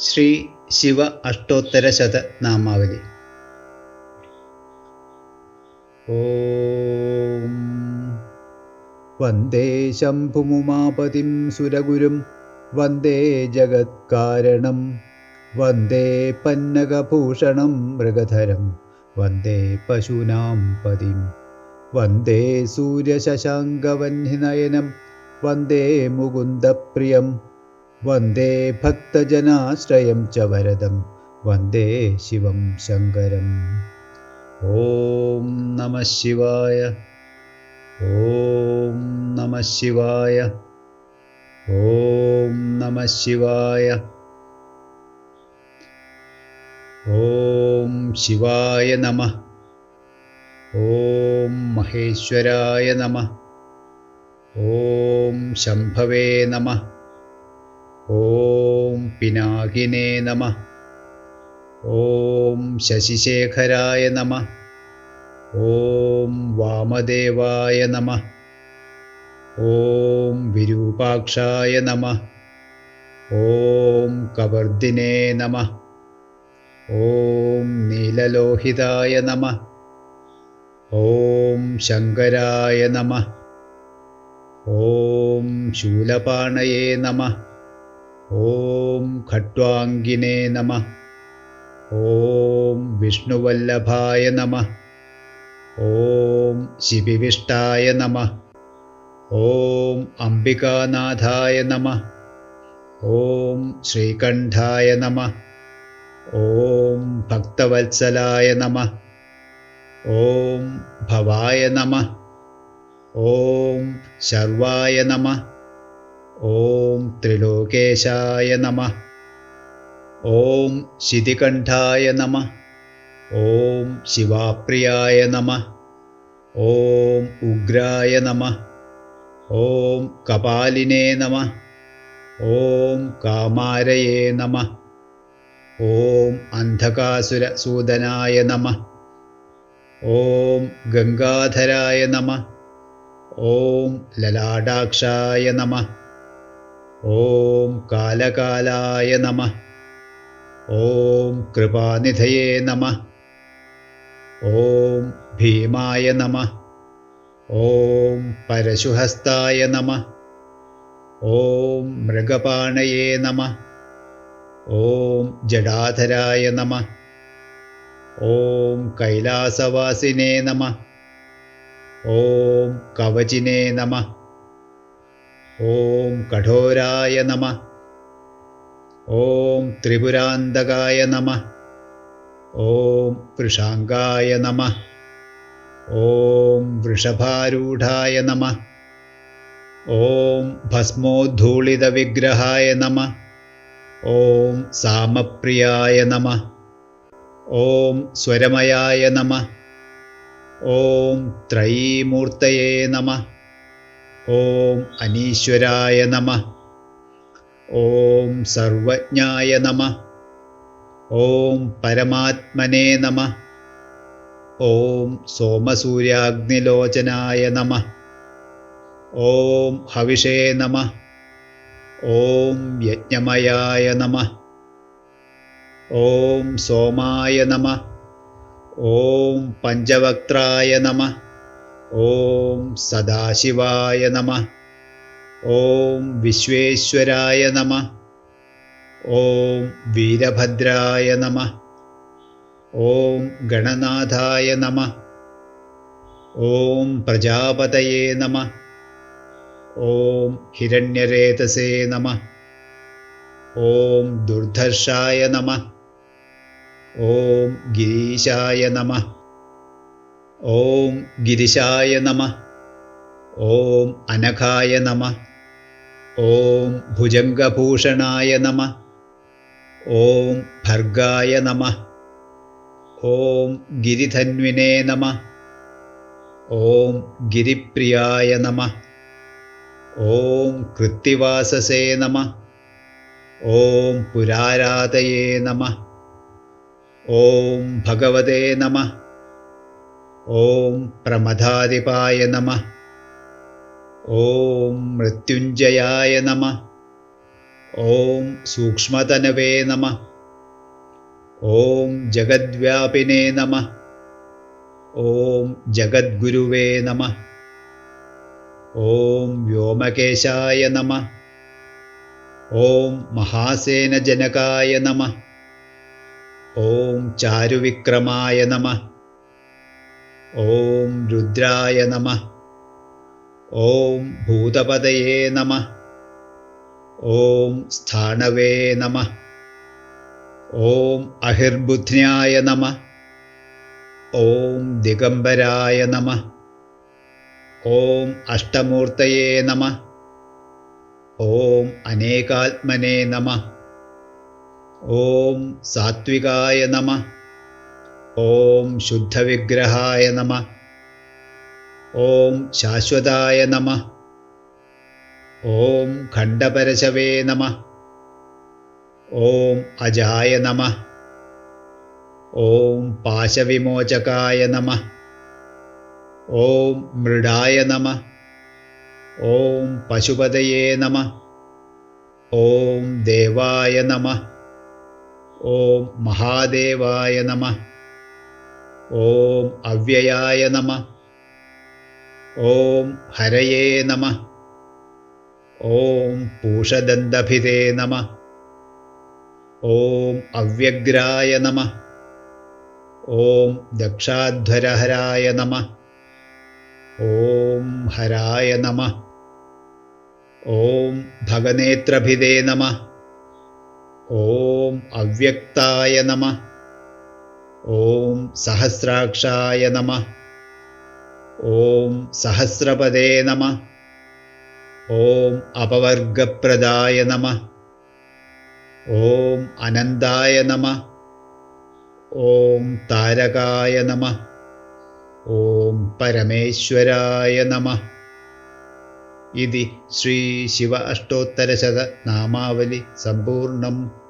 ശ്രീ ശിവ അഷ്ടോത്തരശതനാമാവലി ഓം. വന്ദേ ശംഭുമുമാപതിം സുരഗുരും. വന്ദേ ജഗത്കാരണം. വന്ദേ പന്നകഭൂഷണം മൃഗധരം. വന്ദേ പശൂനാം പതിം. വന്ദേ സൂര്യശശാങ്കവഹ്നിനയനം വന്ദേ മുകുന്ദപ്രിയം. वन्दे भक्तजनाश्रयं च वरदं वन्दे शिवं शङ्करम्। ॐ नमः शिवाय ॐ नमः शिवाय ॐ नमः शिवाय। ॐ शिवाय नमः ॐ महेश्वराय नमः ॐ शम्भवे नमः। ॐ पिनाकिने नमः। ॐ शशिशेखराय नमः। ॐ वामदेवाय नमः। ॐ विरूपाक्षाय नमः। ॐ कवर्दिने नमः। ॐ नीललोहिताय नमः। ॐ शङ्कराय नमः। ॐ शूलपाणये नमः। ॐ खट्वाङ्गिने नमः। ॐ विष्णुवल्लभाय नमः। ॐ शिविविष्टाय नमः। ॐ अम्बिकानाथाय नमः। ॐ श्रीकण्ठाय नमः। ॐ भक्तवत्सलाय नमः। ॐ भवाय नमः। ॐ शर्वाय नमः। ॐ त्रिलोकेशाय नमः। ॐ शितिकण्ठाय नमः। ॐ शिवाप्रियाय नमः। ॐ उग्राय नमः। ॐ कपालिने नमः। ॐ कामारये नमः। ॐ अन्धकासुरसूदनाय नमः। ॐ गङ्गाधराय नमः। ॐ ललाटाक्षाय नमः। ॐ कालकालाय नमः। ॐ कृपानिधये नमः। ॐ भीमाय नमः। ॐ परशुहस्ताय नमः। ॐ मृगपाणये नमः। ॐ जडाधराय नमः। ॐ कैलासवासिने नमः। ॐ कवचिने नमः। ॐ कठोराय नमः। ॐ त्रिपुरान्दगाय नमः। ॐ वृषाङ्गाय नमः। ॐ वृषभारूढाय नमः। ॐ भस्मोद्धूलितविग्रहाय नमः। ॐ सामप्रियाय नमः। ॐ स्वरमयाय नमः। ॐ त्रयीमूर्तये नमः। ഓം അനീശ്വരായ നമ. ഓം സർവജ്ഞായ നമ. ഓം പരമാത്മനെ നമ. ഓം സോമസൂര്യാഗ്നിലോചനായ നമ. ഓം ഹവിഷേ നമ. ഓം യജ്ഞമയായ നമ. ഓം സോമായ നമ. ഓം പഞ്ചവക്ത്രായ നമ. ॐ सदाशिवाय नमः। ॐ विश्वेश्वराय नमः। ॐ वीरभद्राय नमः। ॐ गणनाथाय नमः। ॐ प्रजापतये नमः। ॐ हिरण्यरेतसे नमः। ॐ दुर्धर्षाय नमः। ॐ गिरीशाय नमः। ഓം ഗിരിശായ നമ. ഓം അനഘായ നമ. ഓം ഭുജംഗഭൂഷണായ നമ. ഓം ഭർഗായ നമ. ഓം ഗിരിധന്വിനേ നമ. ഓം ഗിരിപ്രിയായ നമ. ഓം കൃത്തിവാസസേ നമ. ഓം പുരാരാധയേ നമ. ഓം ഭഗവതേ നമ. ॐ प्रमदादिपाय नमः। ॐ मृत्युञ्जयाय नमः। ॐ सूक्ष्मतनवे नमः। ॐ जगद्व्यापिने नमः। ॐ जगद्गुरुवे नमः। ॐ व्योमकेशाय नमः। ॐ महासेनजनकाय नमः। ॐ चारुविक्रमाय नमः। ॐ रुद्राय नमः ॐ भूतपदये नमः ॐ स्थाणवे नमः ॐ अहिर्बुध्न्याय नमः ॐ दिगम्बराय नमः ॐ अष्टमूर्तये नमः ॐ अनेकात्मने नमः ॐ सात्विकाय नमः ॐ शुद्धविग्रहाय नमः। ॐ शाश्वताय नमः। ॐ खण्डपरशवे नमः। ॐ अजाय नमः। ॐ पाशविमोचकाय नमः। ॐ मृडाय नमः। ॐ पशुपतये नमः। ॐ देवाय नमः। ॐ महादेवाय नमः ॐ अव्ययाय नमः। ॐ हरये नमः। ॐ पूषदन्तभिदे नमः। ॐ अव्यग्राय नमः। ॐ दक्षाध्वरहराय नमः। ॐ हराय नमः। ॐ भगनेत्रभिदे नमः। ॐ अव्यक्ताय नमः ॐ सहस्राक्षाय नमः। ॐ सहस्रपदे नमः। ॐ अपवर्गप्रदाय नमः। ॐ अनन्ताय नमः। ॐ तारकाय नमः। ॐ परमेश्वराय नमः। इति श्रीशिव अष्टोत्तरशतनामावलि सम्पूर्णम्